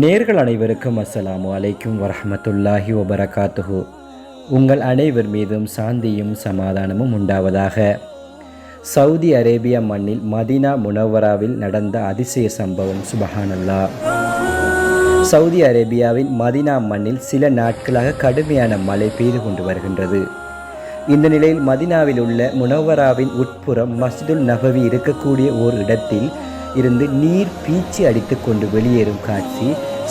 நேர்கள் அனைவருக்கும் அஸ்ஸலாமு அலைக்கும் வரஹ்மத்துல்லாஹி வபரகாத்துஹு. உங்கள் அனைவர் மீதும் சாந்தியும் சமாதானமும் உண்டாவதாக. சவுதி அரேபியா மண்ணில் மதினா முனவராவில் நடந்த அதிசய சம்பவம் சுபஹானல்லா சவுதி அரேபியாவின் மதீனா மண்ணில் சில நாட்களாக கடுமையான மழை பெய்து கொண்டு வருகின்றது. இந்த நிலையில் மதினாவில் உள்ள முனவராவின் உட்புறம் மஸ்துல் நபவி இருக்கக்கூடிய ஓர் இடத்தில் இருந்து நீர் பீச்சி அடித்து கொண்டு வெளியேறும் காட்சி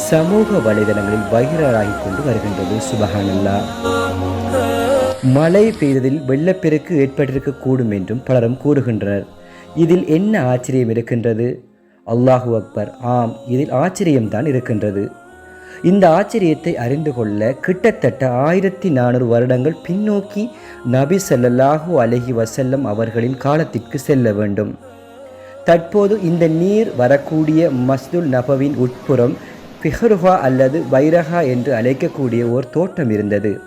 சமூக வலைதளங்களில் வைரலாகி கொண்டு வருகின்றது. சுபஹானல்லா மழை பெய்ததில் வெள்ளப்பெருக்கு ஏற்பட்டிருக்கக்கூடும் என்றும் பலரும் கூறுகின்றனர். இதில் என்ன ஆச்சரியம் இருக்கின்றது? அல்லாஹு அக்பர் ஆம் இதில் ஆச்சரியம்தான் இருக்கின்றது. இந்த ஆச்சரியத்தை அறிந்து கொள்ள கிட்டத்தட்ட ஆயிரத்தி நானூறு வருடங்கள் பின்னோக்கி நபி ஸல்லல்லாஹு அலஹி வசல்லம் அவர்களின் காலத்திற்கு செல்ல வேண்டும். தற்போது இந்த நீர் வரக்கூடிய மஸ்துல் நபவின் உட்புறம் பிஹருஹா அல்லது வைரஹா என்று அழைக்கக்கூடிய ஒரு தோட்டம் இருந்தது.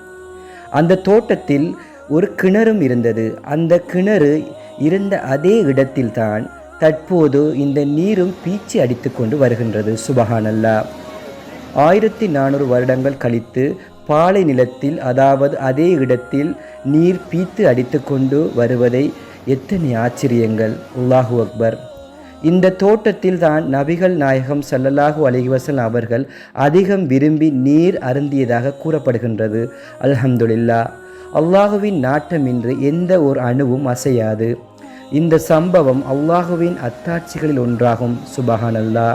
அந்த தோட்டத்தில் ஒரு கிணறும் இருந்தது. அந்த கிணறு இருந்த அதே இடத்தில்தான் தற்போது இந்த நீரும் பீச்சி அடித்துக்கொண்டு வருகின்றது. சுபஹானல்லா. ஆயிரத்தி நானூறு வருடங்கள் கழித்து பாலை நிலத்தில் அதாவது அதே இடத்தில் நீர் பீத்து அடித்துக்கொண்டு வருவதை எத்தனை ஆச்சரியங்கள். உல்லாஹு அக்பர். இந்த தோட்டத்தில் தான் நபிகள் நாயகம் சல்லல்லாஹு அலைஹி அவர்கள் அதிகம் விரும்பி நீர் அருந்தியதாக கூறப்படுகின்றது. அல்ஹம்துலில்லா. அல்லாஹுவின் நாட்டமின்றி எந்த ஒரு அணுவும் அசையாது. இந்த சம்பவம் அல்லாஹுவின் அத்தாட்சிகளில் ஒன்றாகும். சுபஹானல்லா.